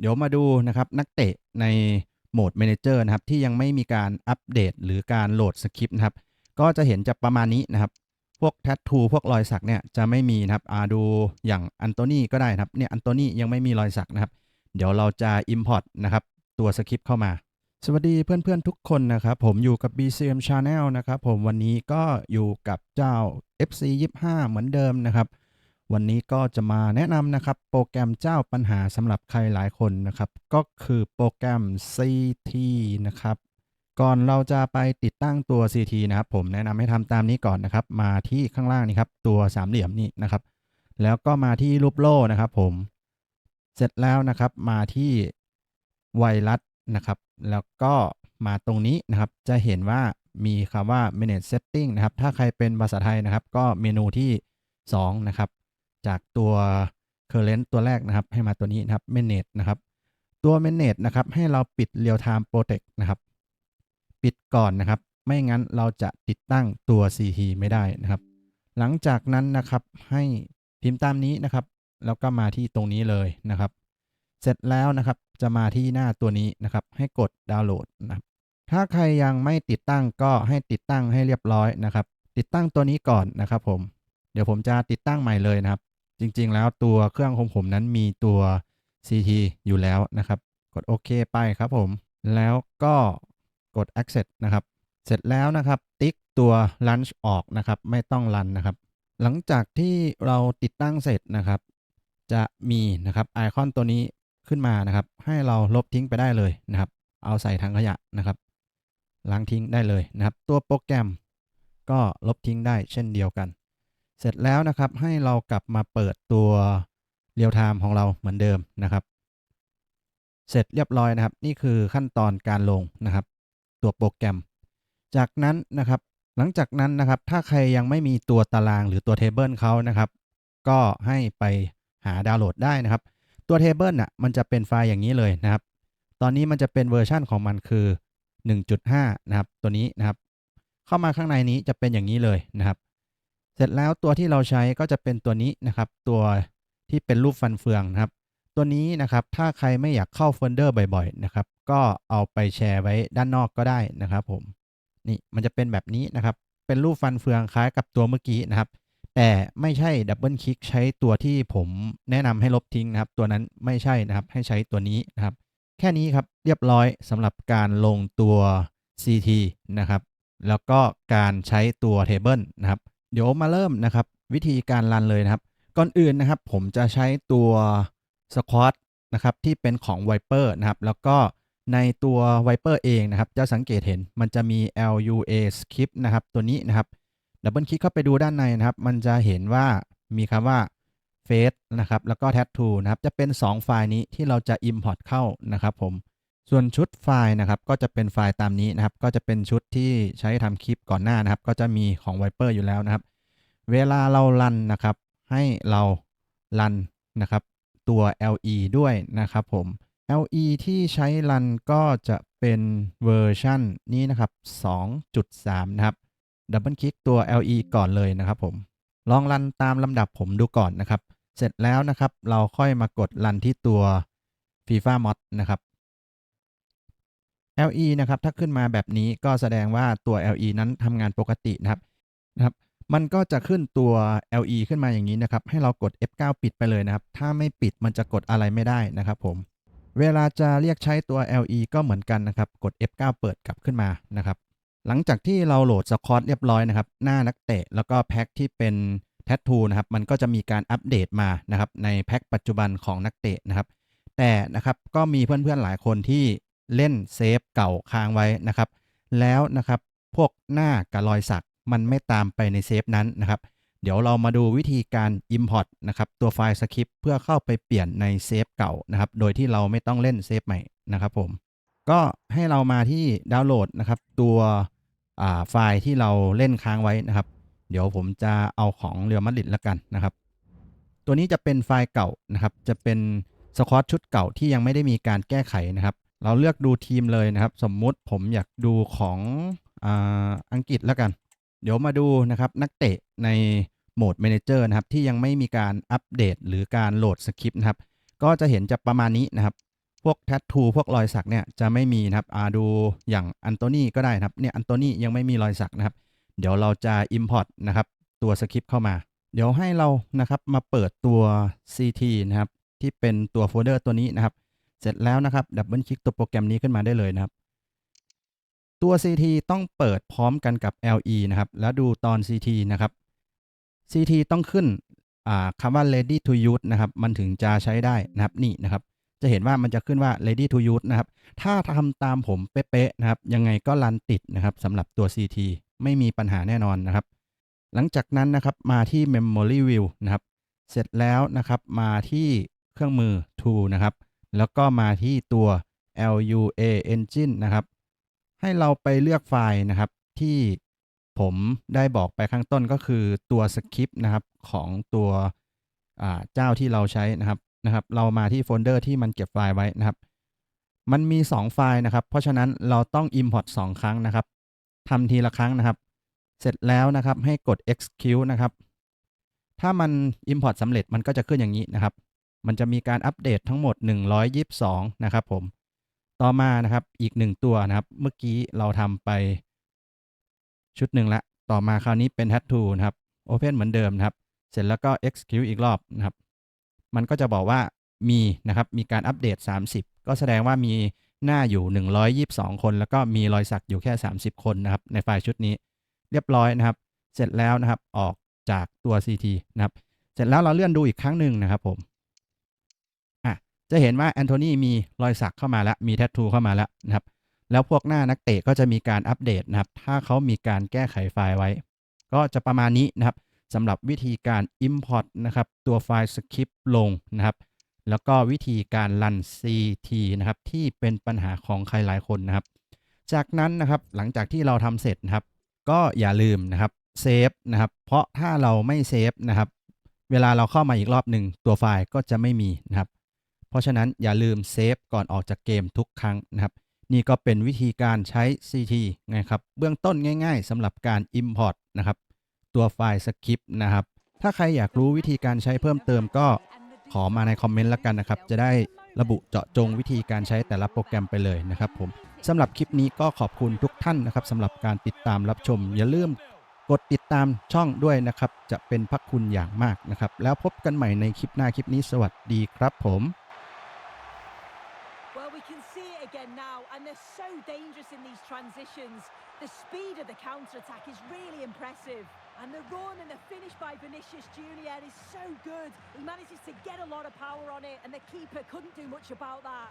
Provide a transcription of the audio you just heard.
เดี๋ยวมาดูนะครับนักเตะในโหมด Manager นะครับที่ยังไม่มีการอัปเดตหรือการโหลดสคริปต์นะครับก็จะเห็นจะประมาณนี้นะครับ พวกแท t ทูพวกรอยสักเนี่ยจะไม่มีนะครับอาดูอย่างอันโตนีก็ได้นะครับเนี่ยอันโตนียังไม่มีรอยสักนะครับ เดี๋ยวเราจะ Import นะครับตัวสคริปต์เข้ามา สวัสดีเพื่อนๆทุกคนนะครับ ผมอยู่กับ BCM Channel นะครับผมวันนี้ก็อยู่กับเจ้า FC 25 เหมือนเดิมนะครับ วันนี้ก็จะมาแนะนำนะครับโปรแกรมเจ้าปัญหาสำหรับใครหลายคนนะครับ ก็คือโปรแกรม CT นะครับ ก่อนเราจะไปติดตั้งตัว CT นะครับผมแนะนำให้ทำตามนี้ก่อนนะครับ มาที่ข้างล่างนี่ครับตัวสามเหลี่ยมนี่นะครับ แล้วก็มาที่รูปโล่นะครับผมเสร็จแล้วนะครับมาที่ไวรัสนะครับ แล้วก็มาตรงนี้นะครับจะเห็นว่ามีคำว่า manage setting นะครับ ถ้าใครเป็นภาษาไทยนะครับ ก็เมนูที่ 2 นะครับ จากตัว current ตัวแรกนะครับ ให้มาตัวนี้นะครับ manage นะครับ ตัว manage นะครับ ให้เราปิด real time protect นะครับ ปิดก่อนนะครับ ไม่งั้นเราจะติดตั้งตัว CT ไม่ได้นะครับ หลังจากนั้นนะครับให้พิมพ์ตามนี้นะครับ แล้วก็มาที่ตรงนี้เลยนะครับ เสร็จแล้วนะครับจะมาที่หน้าตัวนี้นะครับ ให้กดดาวน์โหลดนะครับถ้าใครยังไม่ติดตั้งก็ให้ติดตั้งให้เรียบร้อยนะครับ ติดตั้งตัวนี้ก่อนนะครับผม เดี๋ยวผมจะติดตั้งใหม่เลยนะครับ จริงๆ แล้วตัวเครื่องของผมนั้นมีตัว CT อยู่แล้วนะครับ กดโอเคไปครับผม แล้วก็กด access นะครับ เสร็จแล้วนะครับ ติ๊กตัว launch ออกนะครับ ไม่ต้องรันนะครับ หลังจากที่เราติดตั้งเสร็จนะครับ จะมีนะครับไอคอนตัวนี้ขึ้นมานะครับ ให้เราลบทิ้งไปได้เลยนะครับ เอาใส่ถังขยะนะครับ ล้างทิ้งได้เลยนะครับ ตัวโปรแกรมก็ลบทิ้งได้เช่นเดียวกัน เสร็จแล้วนะครับให้เรากลับมาเปิดตัวเรียลไทม์ของเราเหมือนเดิมนะครับ เสร็จเรียบร้อยนะครับ นี่คือขั้นตอนการลงนะครับ ตัวโปรแกรม จากนั้นนะครับ หลังจากนั้นนะครับ ถ้าใครยังไม่มีตัวตารางหรือตัวเทเบิลเขานะครับ ก็ให้ไปหาดาวน์โหลดได้นะครับ ตัวเทเบิลน่ะมันจะเป็นไฟล์อย่างนี้เลยนะครับ ตอนนี้มันจะเป็นเวอร์ชั่นของมันคือ 1.5 นะครับ ตัวนี้นะครับ เข้ามาข้างในนี้จะเป็นอย่างนี้เลยนะครับ เสร็จแล้วตัวที่เราใช้ก็จะเป็นตัวนี้นะครับ ตัวที่เป็นรูปฟันเฟืองนะครับ ตัวนี้นะครับถ้าใครไม่อยากเข้าโฟลเดอร์บ่อยๆนะครับ ก็เอาไปแชร์ไว้ด้านนอกก็ได้นะครับ ผมนี่มันจะเป็นแบบนี้นะครับ เป็นรูปฟันเฟืองคล้ายกับตัวเมื่อกี้นะครับ แต่ไม่ใช่ดับเบิลคลิกใช้ตัวที่ผมแนะนำให้ลบทิ้งนะครับ ตัวนั้นไม่ใช่นะครับให้ใช้ตัวนี้นะครับ แค่นี้ครับเรียบร้อยสำหรับการลงตัว CT นะครับ แล้วก็การใช้ตัว Table นะครับ เดี๋ยวมาเริ่มนะครับ วิธีการรันเลยนะครับ ก่อนอื่นนะครับ ผมจะใช้ตัว Squad นะครับที่เป็นของ Viper นะครับ แล้วก็ในตัว Viper เองนะครับ จะสังเกตเห็นมันจะมี LUA script นะครับ ตัวนี้นะครับดับเบิลคลิกเข้าไปดูด้านในนะครับ มันจะเห็นว่ามีคำว่า face นะครับ แล้วก็ tattoo นะครับ จะเป็น 2 ไฟล์นี้ที่เราจะ import เข้านะครับผม ส่วนชุดไฟล์นะครับก็จะเป็นไฟล์ตามนี้นะครับ ก็จะเป็นชุดที่ใช้ทำคลิปก่อนหน้านะครับ ก็จะมีของ Viper อยู่แล้วนะครับ เวลาเรารันนะครับ ให้เรารันนะครับ ตัว LE ด้วยนะครับผม LE ที่ใช้รันก็จะเป็นเวอร์ชันนี้นะครับ 2.3 นะครับ ดับเบิลคลิกตัว LE ก่อนเลยนะครับผม ลองรันตามลำดับผมดูก่อนนะครับ เสร็จแล้วนะครับ เราค่อยมากดรันที่ตัว FIFA Mod นะครับ LE นะครับถ้าขึ้นมาแบบนี้ก็แสดงว่าตัว LE นั้นทำงานปกตินะครับนะครับ มันก็จะขึ้นตัว LE ขึ้นมาอย่างนี้นะครับ ให้เรากด F9 ปิดไปเลยนะครับ ถ้าไม่ปิดมันจะกดอะไรไม่ได้นะครับผมเวลาจะเรียกใช้ตัว LE ก็เหมือนกันนะครับ กด F9 เปิดกลับขึ้นมานะครับ หลังจากที่เราโหลดสควอตเรียบร้อยนะครับ หน้านักเตะแล้วก็แพ็คที่เป็นแท t ทูนะครับ มันก็จะมีการอัปเดตมานะครับ ในแพ็คปัจจุบันของนักเตะนะครับ แต่นะครับก็มีเพื่อนๆหลายคนที่ เล่นเซฟเก่าค้างไว้นะครับ แล้วนะครับพวกหน้ากับรอยสักมันไม่ตามไปในเซฟนั้นนะครับ เดี๋ยวเรามาดูวิธีการ Import นะครับตัวไฟล์สคริปต์เพื่อเข้าไปเปลี่ยนในเซฟเก่านะครับ โดยที่เราไม่ต้องเล่นเซฟใหม่นะครับผม ก็ให้เรามาที่ดาวน์โหลดนะครับตัวไฟล์ที่เราเล่นค้างไว้นะครับ เดี๋ยวผมจะเอาของเรียวมัดริดแล้วกันนะครับ ตัวนี้จะเป็นไฟล์เก่านะครับ จะเป็นสควอตชุดเก่าที่ยังไม่ได้มีการแก้ไขนะครับ เราเลือกดูทีมเลยนะครับ สมมุติผมอยากดูของออังกฤษแล้วกัน เดี๋ยวมาดูนะครับนักเตะในโหมด Manager นะครับ ที่ยังไม่มีการอัปเดตหรือการโหลดสคริปต์นะครับ ก็จะเห็นจะประมาณนี้นะครับ พวกแท t ทูพวกรอยสักเนี่ยจะไม่มีนะครับอาดูอย่างอันโตนีก็ได้นะครับเนี่ยอันโตนียังไม่มีรอยสักนะครับ เดี๋ยวเราจะ Import นะครับตัวสคริปต์เข้ามา เดี๋ยวให้เรานะครับมาเปิดตัว CT นะครับที่เป็นตัวโฟลเดอร์ตัวนี้นะครับ เสร็จแล้วนะครับดับเบิลคลิกตัวโปรแกรมนี้ขึ้นมาได้เลยนะครับ ตัว CT ต้องเปิดพร้อมกันกับ LE นะครับ แล้วดูตอน CT นะครับ CT ต้องขึ้นคำว่า ready to use นะครับ มันถึงจะใช้ได้นะครับนี่นะครับ จะเห็นว่ามันจะขึ้นว่า ready to use นะครับ ถ้าทำตามผมเป๊ะๆนะครับ ยังไงก็รันติดนะครับสำหรับตัว CT ไม่มีปัญหาแน่นอนนะครับ หลังจากนั้นนะครับมาที่ memory view นะครับ เสร็จแล้วนะครับมาที่เครื่องมือ tool นะครับ แล้วก็มาที่ตัว LUA engine นะครับ ให้เราไปเลือกไฟล์นะครับที่ผมได้บอกไปข้างต้นก็คือตัวสคริปต์นะครับของตัวเจ้าที่เราใช้นะครับนะครับ เรามาที่โฟลเดอร์ที่มันเก็บไฟล์ไว้นะครับ มันมี 2 ไฟล์นะครับ เพราะฉะนั้นเราต้อง import 2 ครั้งนะครับทำทีละครั้งนะครับ เสร็จแล้วนะครับให้กด execute นะครับ ถ้ามัน import สำเร็จมันก็จะขึ้นอย่างนี้นะครับ มันจะมีการอัปเดตทั้งหมด 122 นะครับผม ต่อมานะครับอีก 1 ตัวนะครับ เมื่อกี้เราทำไปชุดหนึ่งละ ต่อมาคราวนี้เป็น tattoo นะครับ open เหมือนเดิมนะครับ เสร็จแล้วก็ execute อีกรอบนะครับ มันก็จะบอกว่ามีนะครับ มีการอัปเดต 30 ก็แสดงว่ามีหน้าอยู่ 122 คน แล้วก็มีรอยสักอยู่แค่ 30 คนนะครับ ในไฟล์ชุดนี้ เรียบร้อยนะครับ เสร็จแล้วนะครับ ออกจากตัว CT นะครับ เสร็จแล้วเราเลื่อนดูอีกครั้งหนึ่งนะครับผม จะเห็นว่าแอนโทนีมีรอยสักเข้ามาแล้ว มีแท t ทูเข้ามาแล้วนะครับ แล้วพวกหน้านักเตะก็จะมีการอัปเดตนะครับ ถ้าเขามีการแก้ไขไฟล์ไว้ ก็จะประมาณนี้นะครับสำหรับวิธีการ Import นะครับ ตัวไฟล์สคริปต์ลงนะครับ แล้วก็วิธีการรัน CT นะครับ ที่เป็นปัญหาของใครหลายคนนะครับ จากนั้นนะครับหลังจากที่เราทำเสร็จนะครับ ก็อย่าลืมนะครับเซฟนะครับ เพราะถ้าเราไม่เซฟนะครับ เวลาเราเข้ามาอีกรอบหนึ่งตัวไฟล์ก็จะไม่มีนะครับ เพราะฉะนั้นอย่าลืมเซฟก่อนออกจากเกมทุกครั้งนะครับ นี่ก็เป็นวิธีการใช้ CT นะครับ เบื้องต้นง่ายๆสำหรับการ Import นะครับ ตัวไฟล์สคริปต์นะครับ ถ้าใครอยากรู้วิธีการใช้เพิ่มเติมก็ขอมาในคอมเมนต์ล้วกันนะครับ จะได้ระบุเจาะจงวิธีการใช้แต่ละโปรแกรมไปเลยนะครับผมสำหรับคลิปนี้ก็ขอบคุณทุกท่านนะครับสำหรับการติดตามรับชม อย่าลืมกดติดตามช่องด้วยนะครับ จะเป็นพักคุณอย่างมากนะครับ แล้วพบกันใหม่ในคลิปหน้าคลิปนี้สวัสดีครับผม it again now, and they're so dangerous in these transitions. The speed of the counter-attack is really impressive. And the run and the finish by Vinicius Junior is so good. He manages to get a lot of power on it, and the keeper couldn't do much about that.